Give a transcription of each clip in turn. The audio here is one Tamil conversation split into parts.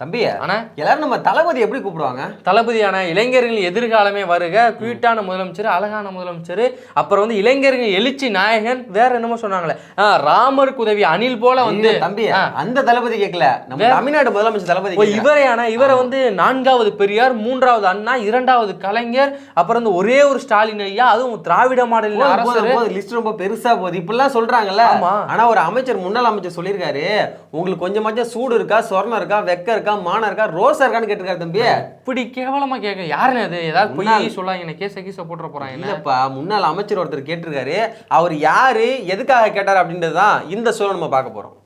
தம்பி ஆனா எல்லாரும் நம்ம தளபதி எப்படி கூப்பிடுவாங்க? தளபதியான இளைஞர்கள் எதிர்காலமே வருக. குயிட்டான முதலமைச்சர் அழகான முதலமைச்சர் அப்புறம் வந்து இளைஞர்கள் எழுச்சி நாயகன் வேற என்னமோ சொன்னாங்களே. ராமருக்கு உதவி அணில் போல வந்து தம்பி. அந்த தளபதி கேட்கல நம்ம தமிழ்நாடு முதலமைச்சர் தளபதி கேக்குறேன். இவரே வந்து நான்காவது பெரியார் மூன்றாவது அண்ணா இரண்டாவது கலைஞர் அப்புறம் வந்து ஒரே ஒரு ஸ்டாலின் ஐயா அதுவும் திராவிட போதும், போதும். லிஸ்ட் ரொம்ப பெருசா போகுது. இப்படிலாம் சொல்றாங்கல்ல. ஆனா ஒரு அமைச்சர் முன்னாள் அமைச்சர் சொல்லியிருக்காரு. உங்களுக்கு கொஞ்சமாச்சும் சூடு இருக்கா சொர்ணம் இருக்கா வெக்க இருக்கா மானம் இருக்கா ரோசா இருக்கான்னு கேட்டிருக்காரு தம்பி. இப்படி கேவலமா கேட்க யாருன்னு அது? ஏதாவது. பொய் சொல்லாங்க என்ன கேச கீச போட்டுற போறாங்க இல்லப்பா முன்னாள் அமைச்சர் ஒருத்தர் கேட்டிருக்காரு. அவர் யாரு எதுக்காக கேட்டார் அப்படின்றது தான் இந்த சூழல் நம்ம பார்க்க போறோம்.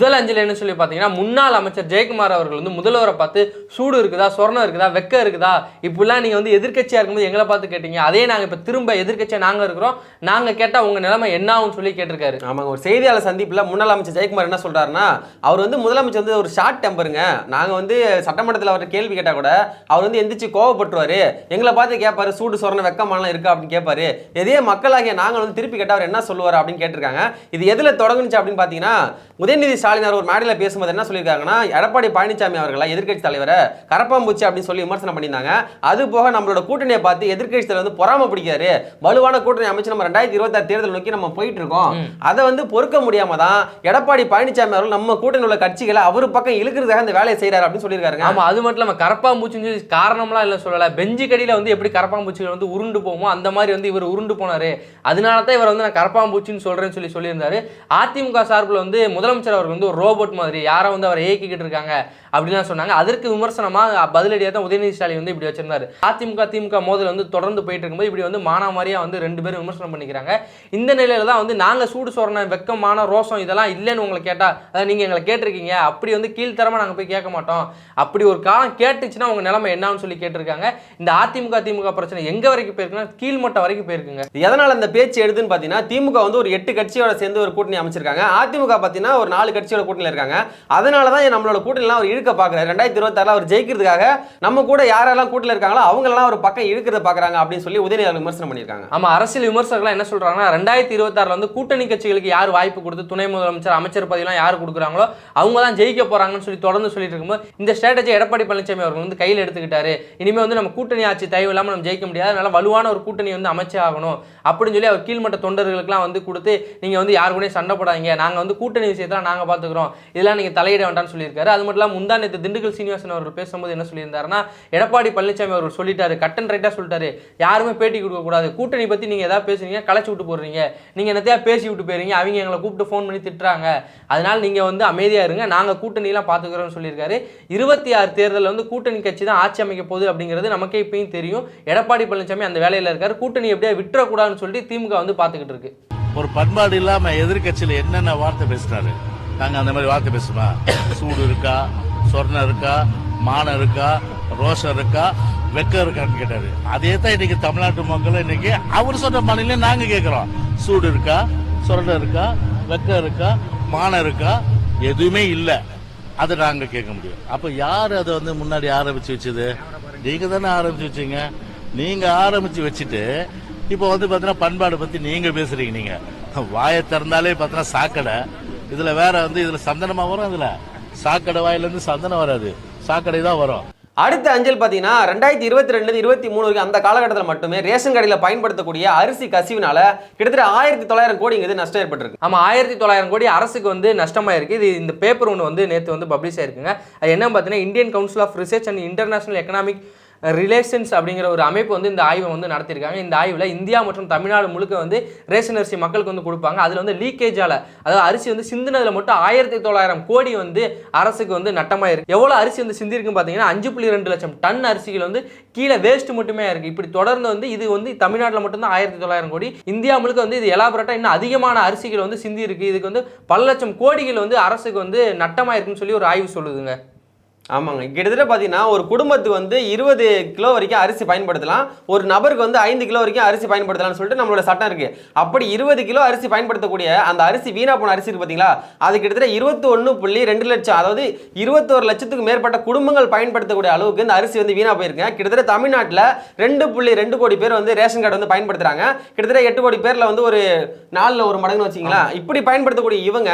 முதல் அஞ்சல் என்ன சொல்லி பார்த்தீங்கன்னா முன்னாள் அமைச்சர் ஜெயக்குமார் அவர்கள் வந்து முதல்வரை பார்த்து சூடு இருக்குதா? சொர்ணம் இருக்குதா? வெக்க இருக்குதா? இப்படிலாம் நீங்கள் வந்து எதிர்க்கட்சியாக இருக்கும்போது எங்களை பார்த்து கேட்டீங்க. அதே நாங்கள் இப்போ திரும்ப எதிர்க்கட்சியாக நாங்கள் இருக்கிறோம். நாங்கள் கேட்டால் உங்கள் நிலைமை என்ன ஆகும்னு சொல்லி கேட்டிருக்காரு. ஆமாங்க. ஒரு செய்தியாளர் சந்திப்பில் முன்னாள் அமைச்சர் ஜெயக்குமார் என்ன சொல்கிறாருன்னா அவர் வந்து முதலமைச்சர் வந்து ஒரு ஷார்ட் டெம்பருங்க நாங்கள் வந்து சட்டமன்றத்தில் அவர்கிட்ட கேள்வி கேட்டால் கூட அவர் வந்து எந்திரிச்சு கோவப்பட்டுருவார். எங்களை பார்த்து கேட்பாரு சூடு சொரண வெக்கமாலாம் இருக்கா? அப்படின்னு கேட்பாரு இதே மக்களாகிய நாங்கள் வந்து திருப்பி கேட்டால் அவர் என்ன சொல்லுவார் அப்படின்னு கேட்டிருக்காங்க. இது எதில் தொடங்குனுச்சு அப்படின்னு பார்த்தீங்கன்னா உதயநிதி ஸ்டாலின் அவர் ஒரு மேடையில் பேசும்போது என்ன சொல்லியிருக்காங்கன்னா எடப்பாடி பழனிசாமி அவர்களை எதிர்க்கட்சி தலைவரை கரப்பாம்பூச்சி அப்படின்னு சொல்லி விமர்சனம் பண்ணியிருந்தாங்க. அது போக நம்மளோட கூட்டணியை பார்த்து எதிர்க்கட்சி தலைவர் வந்து பொறாம பிடிக்காரு வலுவான கூட்டணி அமைச்சு நம்ம ரெண்டாயிரத்தி இருபத்தாறு தேர்தல் நோக்கி நம்ம போயிட்டு இருக்கோம் அதை வந்து பொறுக்க முடியாம தான் எடப்பாடி பழனிசாமி அவர்கள் நம்ம கூட்டணி உள்ள கட்சிகளை அவர் பக்கம் இழுக்கிறதுக்காக இந்த வேலையை செய்யறாரு அப்படின்னு சொல்லியிருக்காருங்க. ஆமா அது மட்டும் கரப்பாம்பூச்சின்னு சொல்லி காரணம்லாம் இல்லை சொல்லலை. பெஞ்சு கடியில் வந்து எப்படி கரப்பாம்பூச்சிகள் வந்து உருண்டு போகுமோ அந்த மாதிரி வந்து இவர் உருண்டு போனாரு. அதனால தான் இவர் வந்து நான் கரப்பாம்பூச்சின்னு சொல்றேன்னு சொல்லி சொல்லியிருந்தாரு. அதிமுக சார்பில் வந்து முதலமைச்சர் அவர்கள் வந்து ஒரு ரோபோட் மாதிரி யாரை வந்து அவரை இயக்கிக்கிட்டு இருக்காங்க அப்படின்னு சொன்னாங்க. அதற்கு விமர்சனமாக பதிலடியாக தான் உதயநிதி ஸ்டாலின் வந்து இப்படி வச்சிருந்தாரு. அதிமுக திமுக மோதல் வந்து தொடர்ந்து போயிட்டு இருக்கும்போது இப்படி வந்து மானாமாரியாக வந்து ரெண்டு பேரும் விமர்சனம் பண்ணிக்கிறாங்க. இந்த நிலையில தான் வந்து நாங்கள் சூடு சொரண வெக்கமான ரோசம் இதெல்லாம் இல்லைன்னு உங்களை கேட்டால் அதை நீங்கள் எங்களை கேட்டிருக்கீங்க. அப்படி வந்து கீழ்த்தரமாக நாங்கள் போய் கேட்க மாட்டோம். அப்படி ஒரு காலம் கேட்டுச்சுன்னா உங்கள் நிலைமை என்னன்னு சொல்லி கேட்டிருக்காங்க. இந்த அதிமுக திமுக பிரச்சனை எங்கே வரைக்கும் போயிருக்குன்னா கீழ்மட்டம் வரைக்கும் போயிருக்குங்க. எதனால் அந்த பேச்சு எடுதுன்னு பார்த்தீங்கன்னா திமுக வந்து ஒரு எட்டு கட்சியோட சேர்ந்து ஒரு கூட்டணி அமைச்சிருக்காங்க. அதிமுக பார்த்தீங்கன்னா ஒரு நாலு கட்சி கட்சியோட கூட்டணியில் இருக்காங்க. அதனால தான் நம்மளோட கூட்டணிலாம் அவர் இழுக்க பார்க்குறாரு ரெண்டாயிரத்தி இருபத்தாறுல அவர் ஜெயிக்கிறதுக்காக நம்ம கூட யாரெல்லாம் கூட்டில் இருக்காங்களோ அவங்களெல்லாம் ஒரு பக்கம் இழுக்கிறத பார்க்குறாங்க அப்படின்னு சொல்லி உதயநிதி விமர்சனம் பண்ணியிருக்காங்க. ஆமாம் அரசியல் விமர்சகர்கள் என்ன சொல்றாங்கன்னா ரெண்டாயிரத்தி இருபத்தாறுல வந்து கூட்டணி கட்சிகளுக்கு யார் வாய்ப்பு கொடுத்து துணை முதலமைச்சர் அமைச்சர் பதவியெல்லாம் யார் கொடுக்குறாங்களோ அவங்க தான் ஜெயிக்க போறாங்கன்னு சொல்லி தொடர்ந்து சொல்லிட்டு இருக்கும்போது இந்த ஸ்ட்ராட்டஜி எடப்பாடி பழனிசாமி அவர்கள் வந்து கையில் எடுத்துக்கிட்டாரு. இனிமேல் வந்து நம்ம கூட்டணி ஆட்சி தயவு இல்லாமல் நம்ம ஜெயிக்க முடியாது. அதனால வலுவான ஒரு கூட்டணி வந்து அமைச்சே ஆகணும் அப்படின்னு சொல்லி அவர் கீழ்மட்ட தொண்டர்களுக்குலாம் வந்து கொடுத்து நீங்கள் வந்து யாரு கூடயும் சண்டை போடாதீங்க. நாங்கள் வந்து கூட்டணி விஷயத்தை நாங்கள் பார்த்து பார்த்துக்கிறோம். இதெல்லாம் நீங்கள் தலையிட வேண்டாம்னு சொல்லியிருக்காரு. அது மட்டும் இல்லாமல் முந்தா நேற்று திண்டுக்கல் சீனிவாசன் அவர்கள் பேசும்போது என்ன சொல்லியிருந்தாருன்னா எடப்பாடி பழனிசாமி அவர்கள் சொல்லிட்டாரு கட்டன் ரைட்டாக சொல்லிட்டாரு. யாருமே பேட்டி கொடுக்கக்கூடாது கூட்டணி பற்றி நீங்கள் எதாவது பேசுறீங்க களைச்சி விட்டு போடுறீங்க நீங்கள் என்னத்தையா பேசி விட்டு போயிருங்க அவங்க எங்களை கூப்பிட்டு ஃபோன் பண்ணி திட்டுறாங்க. அதனால் நீங்கள் வந்து அமைதியாக இருங்க. நாங்கள் கூட்டணியெல்லாம் பார்த்துக்கிறோம்னு சொல்லியிருக்காரு. இருபத்தி ஆறு தேர்தலில் வந்து கூட்டணி கட்சி தான் ஆட்சி அமைக்க போகுது அப்படிங்கிறது நமக்கே இப்பயும் தெரியும். எடப்பாடி பழனிசாமி அந்த வேலையில் இருக்காரு. கூட்டணி எப்படியா விட்டுறக்கூடாதுன்னு சொல்லிட்டு திமுக வந்து பார்த்துக்கிட்டு இருக்கு. ஒரு பண்பாடு இல்லாம எதிர்க்கட்சியில என்னென்ன வார்த்தை பேசுறாரு? நாங்கள் அந்த மாதிரி வார்த்தை பேசுமா சூடு இருக்கா? சொர்ணம் இருக்கா? மானம் இருக்கா? ரோஷம் இருக்கா? வெக்கம் இருக்கான்னு கேட்டாரு. அதே தான் இன்னைக்கு தமிழ்நாட்டு மக்கள் இன்னைக்கு அவர் சொன்ன மாநில நாங்க கேட்குறோம் சூடு இருக்கா? சொரணம் இருக்கா? வெக்கம் இருக்கா? மானம் இருக்கா? எதுவுமே இல்லை. அதை நாங்க கேட்க முடியும். அப்ப யார் அதை வந்து முன்னாடி ஆரம்பிச்சு வச்சது? நீங்க தானே ஆரம்பிச்சு வச்சீங்க. நீங்க ஆரம்பிச்சு வச்சுட்டு இப்போ வந்து பார்த்தீங்கன்னா பண்பாடு பத்தி நீங்க பேசுறீங்க நீங்க. வாயை திறந்தாலே பார்த்தீங்கன்னா சாக்கடை. இதுல வேற வந்து இதுல சந்தனமா வரும் இதுல சாக்கடை வாயில இருந்து சந்தனம் வராது. சாக்கடை தான் வரும். அடுத்த அஞ்சல் பார்த்தீங்கன்னா ரெண்டாயிரத்தி இருபத்தி ரெண்டு இருபத்தி மூணு வரைக்கும் அந்த காலகட்டத்தில் மட்டுமே ரேஷன் கடையில் பயன்படுத்தக்கூடிய அரிசி கசிவினால கிட்டத்தட்ட ஆயிரத்தி தொள்ளாயிரம் கோடிங்கிறது நஷ்டம் ஏற்பட்டிருக்கு. ஆமா ஆயிரத்தி தொள்ளாயிரம் கோடி அரசுக்கு வந்து நஷ்டமாயிருக்கு. இது இந்த பேப்பர் ஒன்று வந்து நேற்று வந்து பப்ளிஷ் ஆயிருக்குங்க. அது என்ன பார்த்தீங்கன்னா Indian council of research and international economic relations அப்படிங்கிற ஒரு அமைப்பு வந்து இந்த ஆய்வை வந்து நடத்தியிருக்காங்க. இந்த ஆய்வில் இந்தியா மற்றும் தமிழ்நாடு முழுக்க வந்து ரேஷன் அரிசி மக்களுக்கு வந்து கொடுப்பாங்க. அதில் வந்து லீக்கேஜால் அதாவது அரிசி வந்து சிந்தினதில் மட்டும் ஆயிரத்தி தொள்ளாயிரம் கோடி வந்து அரசுக்கு வந்து நட்டமாக இருக்குது எவ்வளோ அரிசி வந்து சிந்திருக்குன்னு பார்த்தீங்கன்னா அஞ்சு புள்ளி ரெண்டு லட்சம் டன் அரிசிகள் வந்து கீழே வேஸ்ட் மட்டுமே இருக்குது இப்படி தொடர்ந்து வந்து இது வந்து தமிழ்நாட்டில் மட்டும்தான் ஆயிரத்தி தொள்ளாயிரம் கோடி. இந்தியா முழுக்க வந்து இது எலாபரேட்டாக இன்னும் அதிகமான அரிசிகள் வந்து சிந்தி இருக்குது இதுக்கு வந்து பல லட்சம் கோடிகள் வந்து அரசுக்கு வந்து நட்டமாயிருக்குன்னு சொல்லி ஒரு ஆய்வு சொல்லுதுங்க. ஆமாங்க. கிட்டத்தட்ட பார்த்தீங்கன்னா ஒரு குடும்பத்துக்கு வந்து இருபது கிலோ வரைக்கும் அரிசி பயன்படுத்தலாம். ஒரு நபருக்கு வந்து ஐந்து கிலோ வரைக்கும் அரிசி பயன்படுத்தலாம்னு சொல்லிட்டு நம்மளோட சட்டம் இருக்கு. அப்படி இருபது கிலோ அரிசி பயன்படுத்தக்கூடிய அந்த அரிசி வீணா போன அரிசி இருக்கு பார்த்தீங்களா அது கிட்டத்தட்ட இருபத்தி ஒன்று புள்ளி ரெண்டு லட்சம் அதாவது இருபத்தோரு லட்சத்துக்கு மேற்பட்ட குடும்பங்கள் பயன்படுத்தக்கூடிய அளவுக்கு இந்த அரிசி வந்து வீணா போயிருக்குங்க. கிட்டத்தட்ட தமிழ்நாட்டில் ரெண்டு புள்ளி ரெண்டு கோடி பேர் வந்து ரேஷன் கார்டு வந்து பயன்படுத்துறாங்க. கிட்டத்தட்ட எட்டு கோடி பேர்ல வந்து ஒரு நாலில் ஒரு மடங்குன்னு வச்சிங்களா இப்படி பயன்படுத்தக்கூடிய இவங்க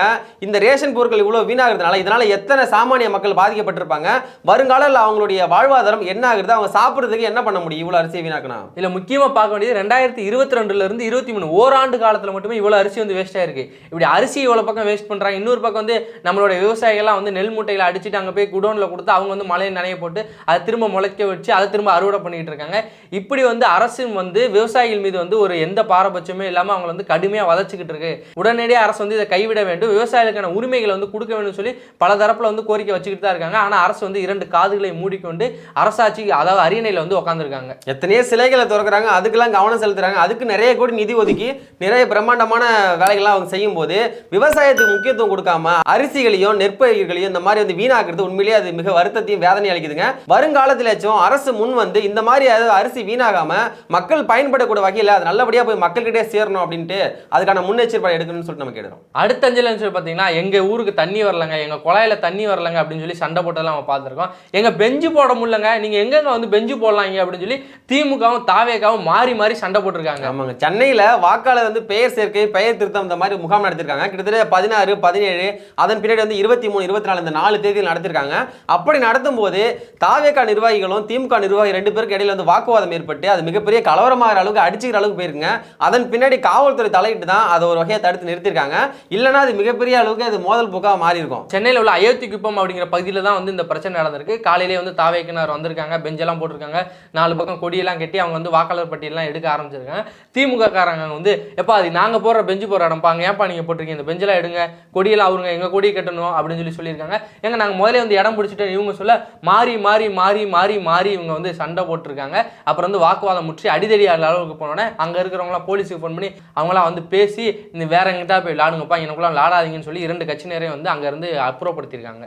இந்த ரேஷன் பொருட்கள் இவ்வளோ வீணாகிறதுனால இதனால எத்தனை சாமானிய மக்கள் பாதிக்கப்பட்டிருப்பாங்க? வருங்காலம் அவங்களுடைய வாழ்வாதாரம் என்ன ஆகுது அவங்க சாப்பிட்றதுக்கு என்ன பண்ண முடியும்? இவ்வளோ அரிசி வீணாக்கணும் இல்லை முக்கியமா பார்க்க வேண்டியது ரெண்டாயிரத்தி இருபத்தி ரெண்டுலேருந்து இருபத்தி மூணு ஓராண்டு காலத்தில் மட்டுமே இவ்வளோ அரிசி வந்து வேஸ்ட் ஆயிருக்கு. இப்படி அரிசி இவ்வளோ பக்கம் வேஸ்ட் பண்ணுறாங்க இன்னொரு பக்கம் வந்து நம்மளோட விவசாயிகள்லாம் வந்து நெல் மூட்டையில் அடிச்சுட்டு அங்கே போய் குடோனில் கொடுத்து அவங்க வந்து மழையை நனைய போட்டு அதை திரும்ப முளைக்க வச்சு அதை திரும்ப அறுவடை பண்ணிகிட்டு இருக்காங்க. இப்படி வந்து அரசு வந்து விவசாயிகள் மீது வந்து ஒரு எந்த பாரபட்சமே இல்லாமல் அவங்களை வந்து கடுமையாக வதச்சிக்கிட்டு இருக்கு. உடனடியாக அரசு வந்து இதை கைவிட வேண்டும். விவசாயிகளுக்கான உரிமைகளை வந்து கொடுக்க வேண்டும் சொல்லி பல தரப்பில் வந்து கோரிக்கை வச்சுக்கிட்டு தான் இருக்காங்க. ஆனால் அரசு வந்து இரண்டு காதுகளை மூடிக்கொண்டு அரசாட்சி அதாவது அரியணையில வந்து உட்காந்துருக்காங்க எத்தனையோ சிலைகளை திறக்கிறாங்க. அதுக்கெல்லாம் கவனம் செலுத்துறாங்க. அதுக்கு நிறைய கோடி நிதி ஒதுக்கி நிறைய பிரம்மாண்டமான வேலைகள்லாம் அவங்க செய்யும் போது விவசாயத்துக்கு முக்கியத்துவம் கொடுக்காம அரிசிகளையும் நெற்பயிர்களையும் இந்த மாதிரி வந்து வீணாக்குறது உண்மையிலேயே அது மிக வருத்தத்தையும் வேதனை அளிக்குதுங்க. வருங்காலத்திலேச்சும் அரசு முன் வந்து இந்த மாதிரி அரிசி வீணாகாம மக்கள் பயன்படக்கூடிய வகையில் அது நல்லபடியா போய் மக்கள்கிட்டே சேரணும் அப்படின்ட்டு அதுக்கான முன்னெச்சரிக்கை எடுக்கணும்னு சொல்லிட்டு நம்ம கேட்கிறோம். அடுத்த சொல்லி பார்த்தீங்கன்னா எங்கள் ஊருக்கு தண்ணி வரலங்க எங்கள் குழாயில் தண்ணி வரலங்க அப்படின்னு சொல்லி சண்டை போட்டதெல்லாம் பார்த்துருக்கோம். எங்கள் பெஞ்சு போட முடியலங்க. நீங்கள் எங்கெங்க வந்து பெஞ்சு போடலாங்க அப்படின்னு சொல்லி திமுகவும் தாவேக்காவும் மாறி மாறி சண்டை போட்டிருக்காங்க. ஆமாங்க. சென்னையில் வாக்காளர் வந்து பெயர் சேர்க்கை பெயர் திருத்தம் இந்த மாதிரி முகாம் நடத்திருக்காங்க. கிட்டத்தட்ட பதினாறு பதினேழு அதன் பின்னாடி வந்து இருபத்தி மூணு இருபத்தி நாலு இந்த நாலு தேதியில் நடத்திருக்காங்க. அப்படி நடத்தும் போது தாவேகா நிர்வாகிகளும் திமுக நிர்வாகி ரெண்டு பேருக்கு இடையில வந்து வாக்குவாதம் ஏற்பட்டு அது மிகப்பெரிய கலவரமாகிற அளவுக்கு அடிச்சுக்கிற அளவுக்கு போயிருக்குங்க. அதன் பின்னாடி காவல்துறை தலையிட்டு தான் அதை ஒரு வகையை தடுத்து நிறுத்திருக்காங்க. இல்லைன்னா அது மிகப்பெரிய அளவுக்கு அது மோதல் போக்காக மாறி இருக்கும் சென்னையில் உள்ள அயோத்தி குப்பம் அப்படிங்கிற பகுதியில் தான் வந்து இந்த பிரச்சனை நடந்திருக்கு. காலையிலேயே வந்து தாவேக்கினார் வந்திருக்காங்க பெஞ்செல்லாம் போட்டிருக்காங்க. நாலு பக்கம் கொடியெல்லாம் கட்டி அவங்க வந்து வாக்காளர் பட்டியலாம் எடுக்க ஆரம்பிச்சிருக்காங்க. திமுக காரங்க வந்து எப்பா அது நாங்கள் போடுற பெஞ்சு போடுற இடம்ப்பா அங்கே ஏன்ப்பா நீங்கள் போட்டிருக்கீங்க? இந்த பெஞ்செல்லாம் எடுங்க. கொடியெல்லாம் அவருங்க எங்கள் கொடியை கட்டணும். அப்படின்னு சொல்லி சொல்லியிருக்காங்க. எங்க நாங்கள் முதலே வந்து இடம் பிடிச்சிட்டு இவங்க சொல்ல மாறி மாறி மாறி மாறி மாறி இவங்க வந்து சண்டை போட்டிருக்காங்க. அப்புறம் வந்து வாக்குவாதம் முற்றி அடிதடி அளவுக்கு போனோடனே அங்கே இருக்கிறவங்களாம் போலீஸுக்கு ஃபோன் பண்ணி அவங்களாம் வந்து பேசி இந்த வேற எங்கிட்ட போய் விளாடுங்கப்பா எனக்குலாம் விளாடாதீங்கன்னு சொல்லி இரண்டு கட்சியினரையும் வந்து அங்கேருந்து அப்புறப்படுத்தியிருக்காங்க.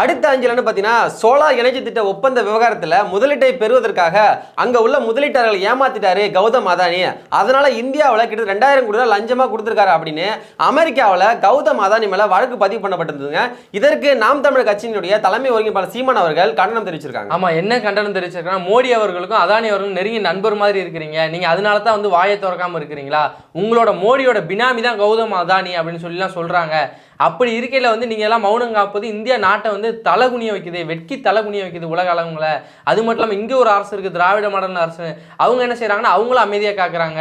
அடுத்த அஞ்சலன்னு பார்த்தீங்கன்னா சோலார் எனர்ஜி திட்ட ஒப்பந்த விவகாரத்தில் முதலீட்டை பெறுவதற்காக அங்கே உள்ள முதலீட்டாளர்களை ஏமாத்திட்டாரு கௌதம் அதானி. அதனால இந்தியாவில் கிட்ட ரெண்டாயிரம் கோடி ரூபாய் லஞ்சமாக கொடுத்துருக்காரு அப்படின்னு அமெரிக்காவில் கௌதம் அதானி மேலே வழக்கு பதிவு பண்ணப்பட்டிருந்ததுங்க. இதற்கு நாம் தமிழர் கட்சியினுடைய தலைமை ஒருங்கிணைப்பாளர் சீமான் அவர்கள் கண்டனம் தெரிவிச்சிருக்காங்க. ஆமாம் என்ன கண்டனம் தெரிவிச்சிருக்காங்க மோடி அவர்களுக்கும் அதானி அவர்களும் நெருங்கிய நண்பர் மாதிரி இருக்கிறீங்க. நீங்கள் அதனால தான் வந்து வாயை திறக்காமல் இருக்கிறீங்களா? உங்களோட மோடியோட பினாமி தான் கௌதம் அதானி அப்படின்னு சொல்லிலாம் சொல்கிறாங்க அப்படி இருக்கையில் வந்து நீங்கள் எல்லாம் மௌனம் காப்பது இந்தியா நாட்டை வந்து தலைகுனிய வைக்குது வெட்கி தலைகுனிய வைக்குது உலக அளவுங்கள. அது மட்டும் இல்லாமல் இங்கே ஒரு அரசு இருக்குது திராவிட மாடல் அரசு. அவங்க என்ன செய்கிறாங்கன்னா அவங்களும் அமைதியாக காக்குறாங்க.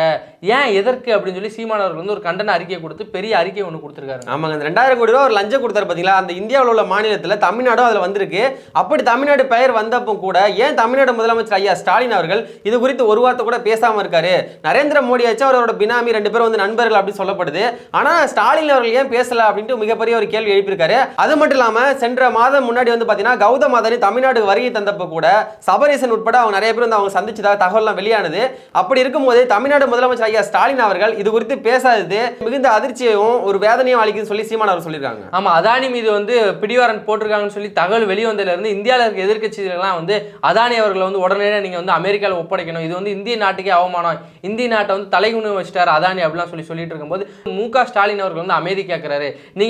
ஏன் எதற்கு அப்படின்னு சொல்லி சீமானவர்கள் வந்து ஒரு கண்டன அறிக்கை கொடுத்து பெரிய அறிக்கை ஒன்று கொடுத்துருக்காரு. ஆமாங்க இந்த ரெண்டாயிரம் கோடி ரூபா ஒரு லஞ்சம் கொடுத்தாரு பார்த்தீங்களா அந்த இந்தியாவில் உள்ள மாநிலத்தில் தமிழ்நாடும் அதில் வந்திருக்கு. அப்படி தமிழ்நாடு பெயர் வந்தப்போ கூட ஏன் தமிழ்நாடு முதலமைச்சர் ஐயா ஸ்டாலின் அவர்கள் இது குறித்து ஒரு வார்த்தை கூட பேசாமல் இருக்காரு? நரேந்திர மோடி ஆச்சு அவரோட பினாமி ரெண்டு பேரும் வந்து நண்பர்கள் அப்படின்னு சொல்லப்படுது. ஆனால் ஸ்டாலின் அவர்கள் ஏன் பேசல அப்படின்ட்டு மிகப்பெரிய ஒரு கேள்வி எழுப்பியிருக்காரு. அது மட்டும் இல்லாமல் சென்ற மாதம் முன்னாடி வந்து பார்த்தீங்கன்னா கௌதம் அதானி தமிழ்நாடு வருகை தந்தப்போ கூட சபரீசன் உட்பட அவங்க நிறைய பேர் வந்து அவங்க சந்திச்சதாக தகவல்லாம் வெளியானது. அப்படி இருக்கும்போது தமிழ்நாடு முதலமைச்சர் ஐயா ஸ்டாலின் அவர்கள் இது குறித்து பேசாதது மிகுந்த அதிர்ச்சியையும் ஒரு வேதனையும் அளிக்குதுன்னு சொல்லி சீமான் அவர் சொல்லியிருக்காங்க. ஆமா அதானி மீது வந்து பிடிவாரன் போட்டிருக்காங்கன்னு சொல்லி தகவல் வெளிவந்ததுல இருந்து இந்தியாவில் இருக்க எதிர்க்கட்சிகள்லாம் வந்து அதானி அவர்களை வந்து உடனடியாக நீங்க வந்து அமெரிக்காவில் ஒப்படைக்கணும். இது வந்து இந்திய நாட்டுக்கே அவமானம். இந்திய நாட்டை வந்து தலைகுனு வச்சிட்டார் அதானி அப்படிலாம் சொல்லி சொல்லிட்டு இருக்கும்போது மு க ஸ்டாலின் அவர்கள் வந்து அமைதி கேட்கிறாரு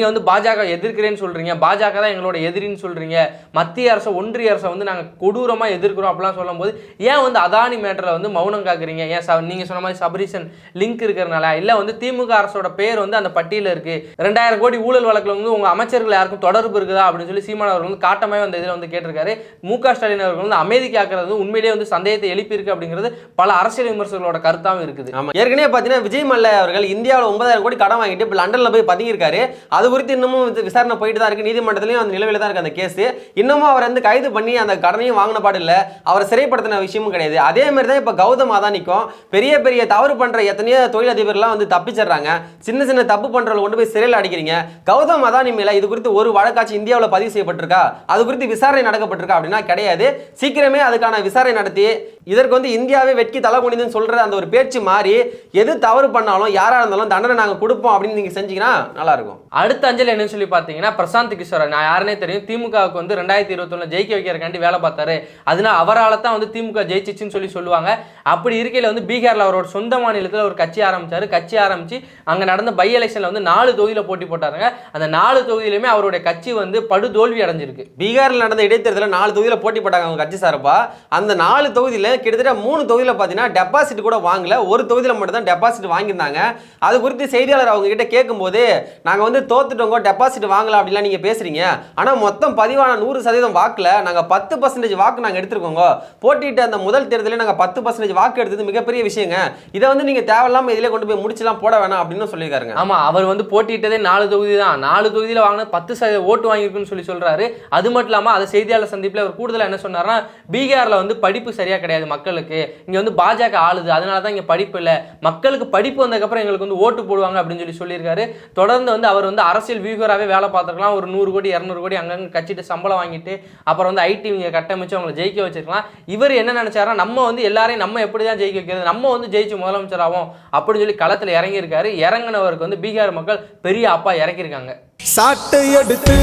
நீங்கள் வந்து பாஜக எதிர்க்கிறேன்னு சொல்கிறீங்க பாஜக தான் எங்களோட எதிரின்னு சொல்கிறீங்க மத்திய அரசு ஒன்றிய அரசை வந்து நாங்கள் கொடூரமாக எதிர்க்கிறோம் அப்படிலாம் சொல்லும்போது ஏன் வந்து அதானி மேட்டரை வந்து மௌனம் காக்குறீங்க? ஏன் ச- நீங்கள் சொன்ன மாதிரி சபரிசன் லிங்க் இருக்கிறனால இல்லை வந்து திமுக அரசோட பேர் வந்து அந்த பட்டியலில் இருக்குது ரெண்டாயிரம் கோடி ஊழல் வழக்கில் வந்து உங்கள் அமைச்சர்கள் யாருக்கும் தொடர்பு இருக்குதா அப்படின்னு சொல்லி சீமான் அவர்கள் வந்து காட்டமாக அந்த இதில் வந்து கேட்டிருக்காரு. மு க ஸ்டாலின் அவர்கள் வந்து அமைதி காக்கிறது உண்மையிலேயே வந்து சந்தேகத்தை எழுப்பியிருக்கு அப்படிங்கிறது பல அரசியல் விமர்சகர்களோட கருத்தாகவும் இருக்குது. ஏற்கனவே பார்த்தீங்கன்னா விஜய் மல்ல அவர்கள் இந்தியாவில் ஒன்பதாயிரம் கோடி கடன் வாங்கிட்டு இப்போ லண்டனில் போய் பதுங்கியிருக்காரு. அது குறித்து இன்னமும் வந்து விசாரணை போயிட்டு தான் இருக்கு. நீதிமன்றத்திலையும் அந்த நிலவில் தான் இருக்கு அந்த கேஸ். இன்னமும் அவர் வந்து கைது பண்ணி அந்த கடனையும் வாங்கின பாடு இல்ல. அவரை சிறைப்படுத்தின விஷயமும் கிடையாது. அதே மாதிரி தான் இப்போ கௌதம் அதானிக்கும் பெரிய பெரிய தவறு பண்ற எத்தனையோ தொழிலதிபர்லாம் வந்து தப்பிச்சிடுறாங்க. சின்ன சின்ன தப்பு பண்றவங்க கொண்டு போய் சிறையில் அடிக்கிறீங்க. கௌதம் அதானி மேல இது குறித்து ஒரு வழக்காட்சி இந்தியாவில் பதிவு செய்யப்பட்டிருக்கா? அது குறித்து விசாரணை நடக்கப்பட்டிருக்கா அப்படின்னா கிடையாது. சீக்கிரமே அதுக்கான விசாரணை நடத்தி இதற்கு வந்து இந்தியாவே வெட்கி தலை குனிதுன்னு சொல்ற அந்த ஒரு பேச்சு மாறி எது தவறு பண்ணாலும் யாரா இருந்தாலும் தண்டனை நாங்க கொடுப்போம் அப்படின்னு நீங்க செஞ்சீங்கன்னா நல்லா இருக்கும். அடுத்த அஞ்சல் என்னன்னு சொல்லி பார்த்தீங்கன்னா பிரசாந்த் கிஷோர் நான் யாருனே தெரியும். திமுகவுக்கு வந்து ரெண்டாயிரத்தி இருபத்தொன்னு ஜெயிக்க வைக்கிறக்காண்டி வேலை பார்த்தாரு. அதனால அவரால் தான் வந்து திமுக ஜெயிச்சிச்சுன்னு சொல்லி சொல்லுவாங்க. அப்படி இருக்கையில் வந்து பீகாரில் அவரோட சொந்த மாநிலத்தில் ஒரு கட்சி ஆரம்பிச்சாரு. கட்சி ஆரம்பிச்சு அங்கே நடந்த பை எலெக்ஷனில் வந்து நாலு தொகுதியில் போட்டி போட்டாருங்க. அந்த நாலு தொகுதியிலுமே அவருடைய கட்சி வந்து படு தோல்வி அடைஞ்சிருக்கு. பீகாரில் நடந்த இடைத்தேர்தலில் நாலு தொகுதியில் போட்டி போட்டாங்க அவங்க கட்சி சார்பா. அந்த நாலு தொகுதியில் கிட்டத்தட்ட மூணு தொகுதியில் பார்த்தீங்கன்னா டெபாசிட் கூட வாங்கல. ஒரு தொகுதியில் மட்டும் தான் டெபாசிட் வாங்கியிருந்தாங்க. அது குறித்து செய்தியாளர் அவங்க கிட்ட கேட்கும்போது நாங்கள் வந்து தோத்துட்டோங்க டெபாசிட் வாங்கல அப்படிலாம் நீங்கள் பேசுறீங்க. ஆனால் மொத்தம் பதிவான நூறு சதவீதம் வாக்கில் நாங்கள் பத்து பர்சன்டேஜ் வாக்கு நாங்கள் எடுத்துருக்கோங்க. போட்டிட்டு அந்த முதல் தேர்தலில் நாங்கள் பத்து பர்சன்டேஜ் வாக்கு எடுத்தது மிகப்பெரிய விஷயங்க. இதை வந்து நீங்கள் தேவையில்லாமல் இதிலே கொண்டு போய் முடிச்சுலாம் போட வேணாம் அப்படின்னு சொல்லியிருக்காருங்க. ஆமாம் அவர் வந்து போட்டியிட்டதே நாலு தொகுதி தான். நாலு தொகுதியில் வாங்கின பத்து சதவீத ஓட்டு வாங்கியிருக்குன்னு சொல்லி சொல்கிறாரு அது மட்டும் இல்லாமல் அதை செய்தியாளர் சந்திப்பில் அவர் கூடுதலாக என்ன சொன்னார்னா பீகாரில் வந்து படிப்பு சரியாக கிடையாது மக்களுக்கு. இங்கே வந்து பாஜக ஆளுது அதனால தான் இங்கே படிப்பு இல்லை. மக்களுக்கு படிப்பு வந்ததுக்கப்புறம் எங்களுக்கு வந்து ஓட்டு போடுவாங்க அப்படின்னு சொல்லி சொல்லியிருக்காரு. தொடர்ந்து வந்து அவர் வந்து அரசியல் வியூகராகவே வேலை பார்த்துருக்கலாம். ஒரு நூறு கோடி இரநூறு கோடி அங்கங்கே கட்சிட்டு சம்பளம் வாங்கிட்டு அப்புறம் வந்து ஐடி இங்கே கட்டமைச்சு அவங்களை ஜெயிக்க வச்சிருக்கலாம். இவர் என்ன நினச்சாருன்னா நம்ம வந்து எல்லாரையும் நம்ம எப்படி தான் ஜெயிக்க வைக்கிறது நம்ம வந்து ஜெயிச்சு முதலமைச்சர் ஆகும் அப்படின்னு சொல்லி களத்தில் இறங்கியிருக்காரு. இறங்கினவருக்கு வந்து பீகார் மக்கள் பெரிய அப்பா இறக்கியிருக்காங்க. சாட்டை எடுத்து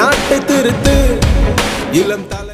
நாட்டை திருத்து இளம் தலை